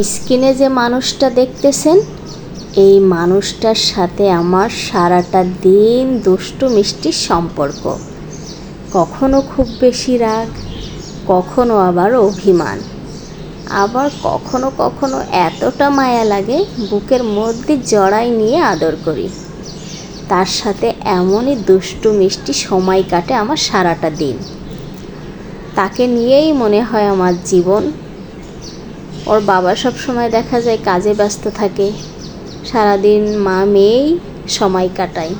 স্ক্রিনে যে মানুষটা দেখতেছেন, এই মানুষটার সাথে আমার সারাটা দিন দুষ্টু মিষ্টির সম্পর্ক। কখনো খুব বেশি রাগ, কখনো আবার অভিমান। আবার কখনো কখনো এতটা মায়া লাগে, বুকের মধ্যে জড়াই নিয়ে আদর করি। তার সাথে এমনই দুষ্টু মিষ্টি সময় কাটে আমার সারাটা দিন। তাকে নিয়েই মনে হয় আমার জীবন ওর বাবা সব সময় দেখা যায় কাজে ব্যস্ত থাকে। সারাদিন মা মেয়েই সময় কাটায়।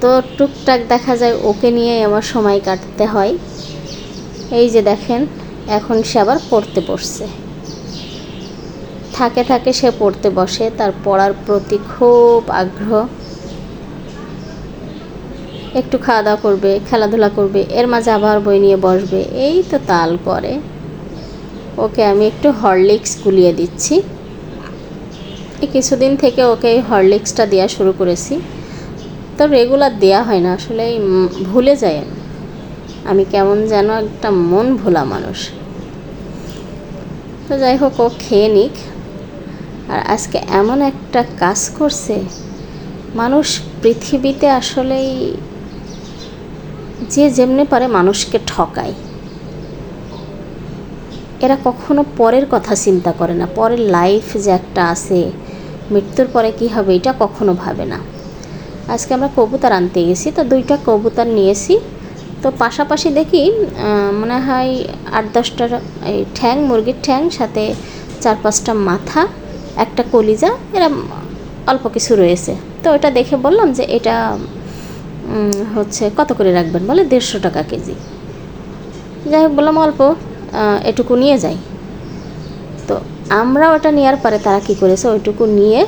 তো টুকটাক দেখা যায় ওকে নিয়েই আমার সময় কাটতে হয়। এই যে দেখেন, এখন সে আবার পড়তে বসছে। থাকে থাকে সে পড়তে বসে, তার পড়ার প্রতি খুব আগ্রহ। একটু খাওয়া দাওয়া করবে, খেলাধুলা করবে, এর মাঝে আবার বই নিয়ে বসবে, এই তো তাল করে ওকে আমি একটু হরলিক্স গুলিয়ে দিচ্ছি। এই কিছুদিন থেকে ওকে হরলিক্সটা দেওয়া শুরু করেছি। তো রেগুলার দেওয়া হয় না, আসলে ভুলে যায় আমি। আমি কেমন যেন একটা মন ভোলা মানুষ। তো যাই হোক, ও খেয়ে নিক। আর আজকে এমন একটা কাজ করছে, মানুষ পৃথিবীতে আসলেই যে যেমনি পারে মানুষকে ঠকায়। এরা কখনো পরের কথা চিন্তা করে না। পরের লাইফ যে একটা আছে, মৃত্যুর পরে কি হবে এটা কখনো ভাবে না। আজকে আমরা কবুতর আনতে গেছি, তো দুইটা কবুতর নিয়েছি। তো পাশাপাশি দেখি মনে হয় আট দশটার এই ঠ্যাং, মুরগির ঠ্যাং, সাথে চার পাঁচটা মাথা, একটা কলিজা, এরা অল্প কিছু রয়েছে। তো ওটা দেখে বললাম যে এটা হচ্ছে কত করে রাখবেন? বলে দেড়শো টাকা কেজি। যাই হোক, বললাম অল্প। এটুকু নিয়ে যাই। তো আমরা ওটা নেওয়ার পরে তারা কি করেছে, ওইটুকু নিয়ে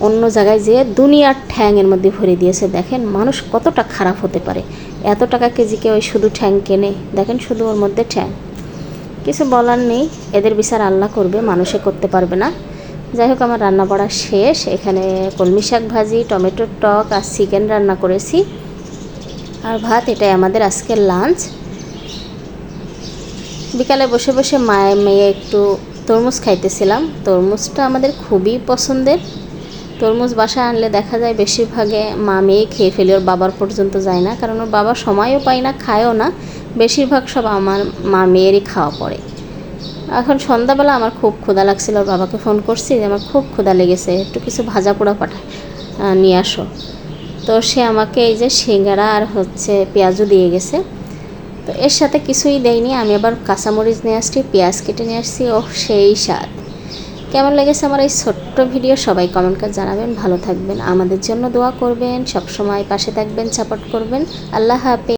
অন্য জায়গায় যেয়ে দুনিয়ার ঠ্যাংয়ের মধ্যে ভরে দিয়েছে। দেখেন মানুষ কতটা খারাপ হতে পারে। এত টাকা কেজিকে ওই শুধু ঠ্যাং কেনে। দেখেন শুধু ওর মধ্যে ঠ্যাং। কিছু বলার নেই। এদের বিচার আল্লাহ করবে, মানুষে করতে পারবে না। যাই হোক, আমার রান্না বাড়া শেষ। এখানে কলমি শাক ভাজি, টমেটোর টক আর চিকেন রান্না করেছি। আর ভাত, এটাই আমাদের আজকের লাঞ্চ বিকালে বসে বসে মায়ে, মেয়ে একটু তরমুজ খাইতেছিলাম। তরমুজটা আমাদের খুবই পছন্দের। তরমুজ বাসায় আনলে দেখা যায় বেশিরভাগে মা মেয়ে খেয়ে ফেলে, ওর বাবার পর্যন্ত যায় না। কারণ ওর বাবা সময়ও পায় না, খায়ও না। বেশিরভাগ সব আমার মা মেয়েরই খাওয়া পড়ে। এখন সন্ধ্যাবেলা আমার খুব ক্ষুধা লাগছিল, ওর বাবাকে ফোন করছি যে আমার খুব ক্ষুধা লেগেছে, একটু কিছু ভাজা পোড়া পাঠা নিয়ে আসো। তো সে আমাকে এই যে সিঙ্গারা আর হচ্ছে পেঁয়াজও দিয়ে গেছে। তো এর সাথে কিছুই দেয়নি আমি আবার কাঁচামরিচ নিয়ে আসছি, পেঁয়াজ কেটে নিয়ে আসছি, ও সেই স্বাদ। কেমন লেগেছে আমার এই ছোট্ট ভিডিও? সবাই কমেন্ট করে জানাবেন। ভালো থাকবেন। আমাদের জন্য দোয়া করবেন। সবসময় পাশে থাকবেন সাপোর্ট করবেন। আল্লাহ হাফেজ।